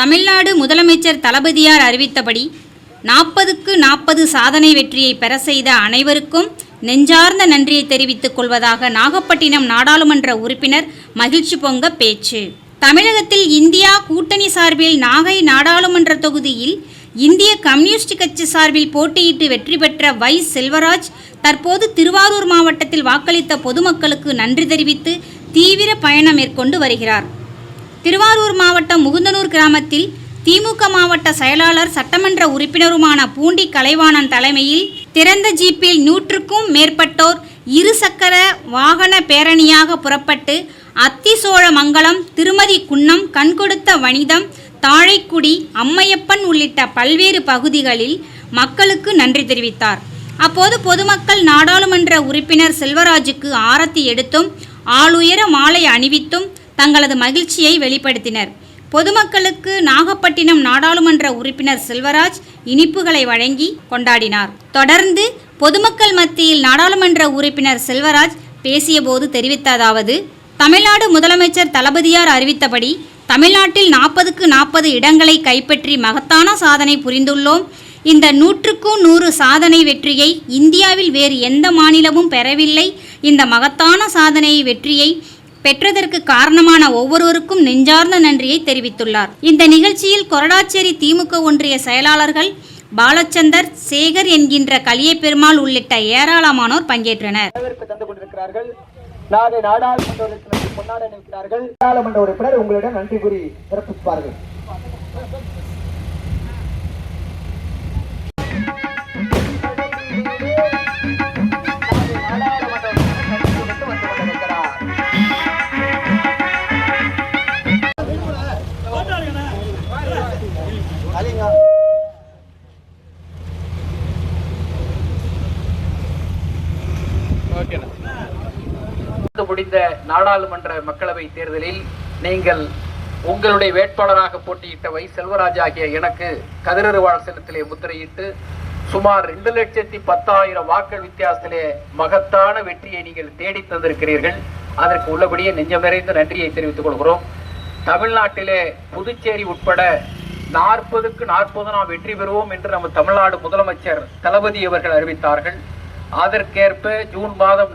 தமிழ்நாடு முதலமைச்சர் தளபதியார் அறிவித்தபடி நாற்பதுக்கு நாற்பது சாதனை வெற்றியை பெற செய்த அனைவருக்கும் நெஞ்சார்ந்த நன்றியை தெரிவித்துக் கொள்வதாக நாகப்பட்டினம் நாடாளுமன்ற உறுப்பினர் மகிழ்ச்சி பொங்க பேச்சு. தமிழகத்தில் இந்தியா கூட்டணி சார்பில் நாகை நாடாளுமன்ற தொகுதியில் இந்திய கம்யூனிஸ்ட் கட்சி சார்பில் போட்டியிட்டு வெற்றி பெற்ற வை செல்வராஜ் தற்போது திருவாரூர் மாவட்டத்தில் வாக்களித்த பொதுமக்களுக்கு நன்றி தெரிவித்து தீவிர பயணம் மேற்கொண்டு வருகிறார். திருவாரூர் மாவட்டம் முகுந்தனூர் கிராமத்தில் திமுக மாவட்ட செயலாளர் சட்டமன்ற உறுப்பினருமான பூண்டி கலைவாணன் தலைமையில் திறந்த ஜீப்பில் நூற்றுக்கும் மேற்பட்டோர் இருசக்கர வாகன பேரணியாக புறப்பட்டு அத்திசோழ மங்கலம் திருமதி குன்னம் கண்கொடுத்த வனிதம் தாழைக்குடி அம்மையப்பன் உள்ளிட்ட பல்வேறு பகுதிகளில் மக்களுக்கு நன்றி தெரிவித்தார். அப்போது பொதுமக்கள் நாடாளுமன்ற உறுப்பினர் செல்வராஜுக்கு ஆரத்தி எடுத்தும் ஆளுயர மாலை அணிவித்தும் தங்களது மகிழ்ச்சியை வெளிப்படுத்தினர். பொதுமக்களுக்கு நாகப்பட்டினம் நாடாளுமன்ற உறுப்பினர் செல்வராஜ் இனிப்புகளை வழங்கி கொண்டாடினார். தொடர்ந்து பொதுமக்கள் மத்தியில் நாடாளுமன்ற உறுப்பினர் செல்வராஜ் பேசியபோது தெரிவித்ததாவது தமிழ்நாடு முதலமைச்சர் தளபதியார் அறிவித்தபடி தமிழ்நாட்டில் நாற்பதுக்கு நாற்பது இடங்களை கைப்பற்றி மகத்தான சாதனை புரிந்துள்ளோம். இந்த நூற்றுக்கும் நூறு சாதனை வெற்றியை இந்தியாவில் வேறு எந்த மாநிலமும் பெறவில்லை. இந்த மகத்தான சாதனை வெற்றியை பெற்றதற்கு காரணமான ஒவ்வொருவருக்கும் நெஞ்சார்ந்த நன்றியை தெரிவித்துள்ளார். இந்த நிகழ்ச்சியில் கொரடாச்சேரி திமுக ஒன்றிய செயலாளர்கள் பாலச்சந்தர் சேகர் என்கின்ற கலிய பெருமாள் உள்ளிட்ட ஏராளமானோர் பங்கேற்றனர். வரவேற்பு நாகை நாடாளுமன்ற உறுப்பினருக்கு பொன்னாட நிற்கிறார்கள். நாடாளுமன்ற உறுப்பினர் உங்களிடம் நன்றி கூறி சிறப்பிப்பார்கள். நடந்து முடிந்த நாடாளுமன்ற மக்களவை தேர்தலில் நீங்கள் உங்களுடைய வேட்பாளராக போட்டியிட்ட வை. செல்வராஜ் ஆகிய எனக்கு கதிரறிவாள் செலுத்திலே முத்திரையிட்டு சுமார் ரெண்டு லட்சத்தி பத்தாயிரம் வாக்கள் வித்தியாசத்திலே மகத்தான வெற்றியை நீங்கள் தேடி தந்திருக்கிறீர்கள். அதற்கு உள்ளபடியே நெஞ்சம் நிறைந்த நன்றியை தெரிவித்துக் கொள்கிறோம். தமிழ்நாட்டிலே புதுச்சேரி உட்பட நாற்பதுக்கு நாற்பது நாம் வெற்றி பெறுவோம் என்று நம்ம தமிழ்நாடு முதலமைச்சர் தளபதி அவர்கள் அறிவித்தார்கள். அதற்கேற்ப ஜூன் மாதம்